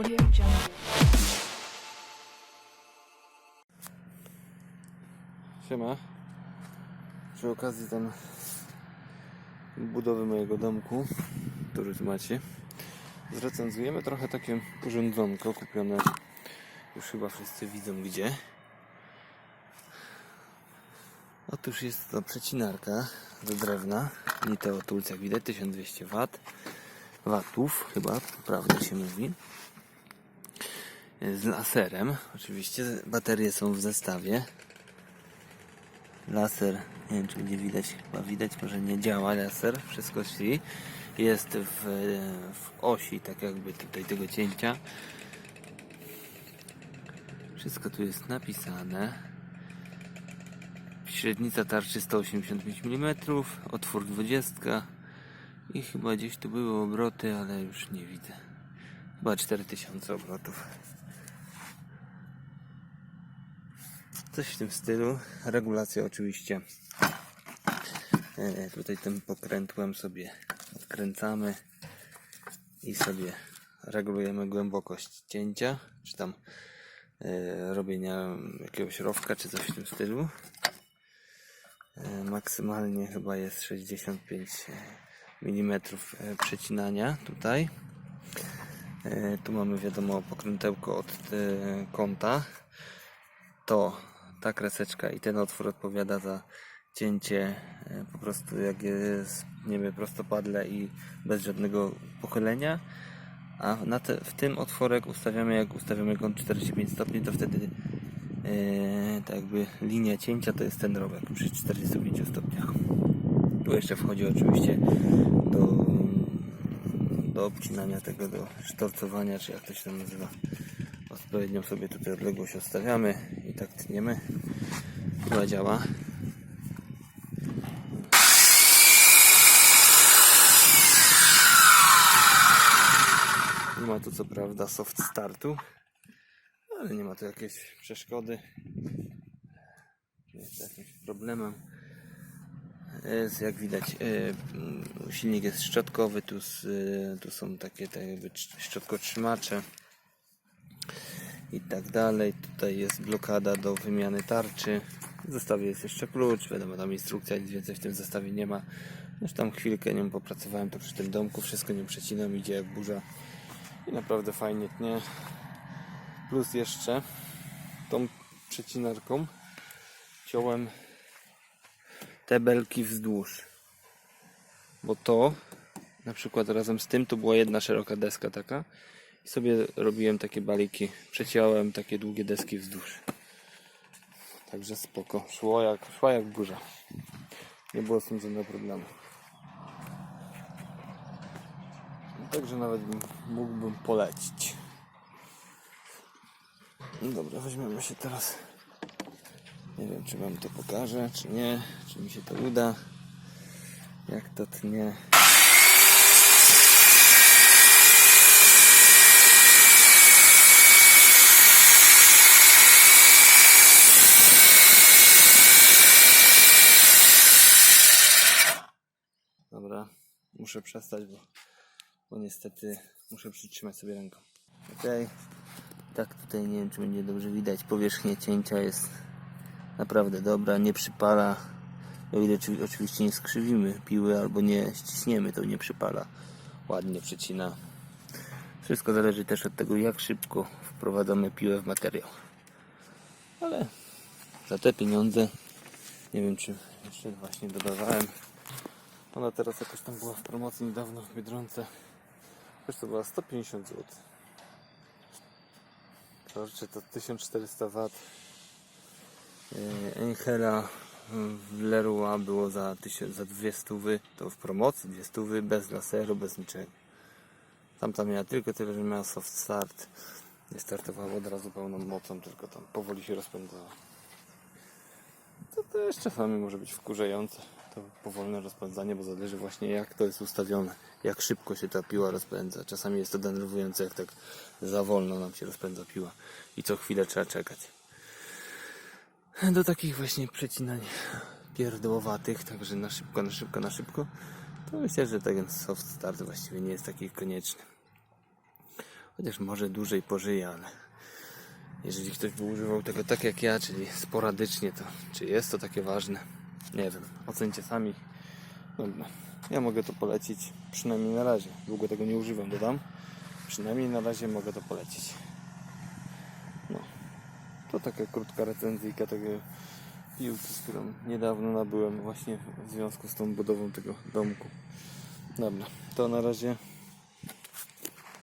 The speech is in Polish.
Audio Jungle. Siema. Przy okazji tam budowy mojego domku, który tu macie, zrecenzujemy trochę takie urządzonko kupione. Już chyba wszyscy widzą gdzie. Otóż jest to przecinarka ze drewna. Niteo Tools, jak widać, 1200 W. Watów, chyba, prawda się mówi. Z laserem, oczywiście. Baterie są w zestawie. Laser, nie wiem czy będzie widać, chyba widać, może nie działa laser, wszystko szli. Jest w, w osi, tak jakby tutaj tego cięcia. Wszystko tu jest napisane. Średnica tarczy 185 mm, otwór 20 i chyba gdzieś tu były obroty, ale już nie widzę. Chyba 4000 obrotów. Coś w tym stylu. Regulacja oczywiście. E, tutaj tym pokrętłem sobie odkręcamy i sobie regulujemy głębokość cięcia, czy tam e, robienia jakiegoś rowka, czy coś w tym stylu. E, maksymalnie chyba jest 65 mm przecinania tutaj. Tu mamy wiadomo pokrętełko od kąta. To ta kreseczka i ten otwór odpowiada za cięcie e, po prostu jak jest nie wiem, prostopadle i bez żadnego pochylenia. A na te, w tym otworek ustawiamy, jak ustawiamy kąt 45 stopni, to wtedy e, tak jakby linia cięcia to jest ten rowek przy 45 stopniach. Tu jeszcze wchodzi oczywiście do, do obcinania tego, do sztorcowania, czy jak to się tam nazywa. Odpowiednią sobie tutaj odległość odstawiamy i tak tniemy. Chyba działa. Nie ma tu co prawda soft startu, ale nie ma tu jakiejś przeszkody. Nie jest jakimś problemem. Jak widać, e, silnik jest szczotkowy, tu, e, tu są takie, trz- szczotkotrzymacze i tak dalej. Tutaj jest blokada do wymiany tarczy. W zestawie jest jeszcze klucz, wiadomo, tam instrukcja, nic więcej w tym zestawie nie ma. Już tam chwilkę nim popracowałem to przy tym domku, wszystko nie przecinam, idzie jak burza i naprawdę fajnie tnie. Plus jeszcze tą przecinarką ciąłem te belki wzdłuż. Bo to na przykład razem z tym to była jedna szeroka deska taka i sobie robiłem takie baliki. Przeciąłem takie długie deski wzdłuż. Także spoko. Szło jak, szła jak burza. Nie było z tym żadnego problemu. Także nawet bym, mógłbym polecić. No dobra, weźmiemy się teraz. Nie wiem, czy wam to pokażę, czy nie, czy mi się to uda. Jak to tnie. Dobra, muszę przestać, bo, bo niestety muszę przytrzymać sobie ręką. Okej, tak tutaj nie wiem, czy będzie dobrze widać. Powierzchnia cięcia jest naprawdę dobra, nie przypala. O ile oczy- oczywiście nie skrzywimy piły albo nie ściśniemy, to nie przypala. Ładnie przecina. Wszystko zależy też od tego, jak szybko wprowadzamy piłę w materiał. Ale za te pieniądze, nie wiem czy jeszcze właśnie dodawałem. Ona teraz jakoś tam była w promocji niedawno w Biedronce. Wiesz, to była 150 zł. Kurczę, to 1400 W. Enchela w Leroy było za, 1000, za 200 wy, to w promocji 200 wy, bez laseru, bez niczego. Tamta miała tylko tyle, że miała soft start. Nie startowała od razu pełną mocą, tylko tam powoli się rozpędzała. To też czasami może być wkurzające to powolne rozpędzanie, bo zależy właśnie jak to jest ustawione, jak szybko się ta piła rozpędza. Czasami jest to denerwujące, jak tak za wolno nam się rozpędza piła i co chwilę trzeba czekać. Do takich właśnie przecinań pierdołowatych, także na szybko, na szybko, na szybko, to myślę, że ten soft start właściwie nie jest taki konieczny. Chociaż może dłużej pożyje, ale jeżeli ktoś by używał tego tak jak ja, czyli sporadycznie, to czy jest to takie ważne? Nie wiem. Ocencie sami. Dobra. Ja mogę to polecić, przynajmniej na razie. Długo tego nie używam, dodam. Przynajmniej na razie mogę to polecić. No. To taka krótka recenzyjka tego piłki, którą niedawno nabyłem właśnie w związku z tą budową tego domku. Dobra, to na razie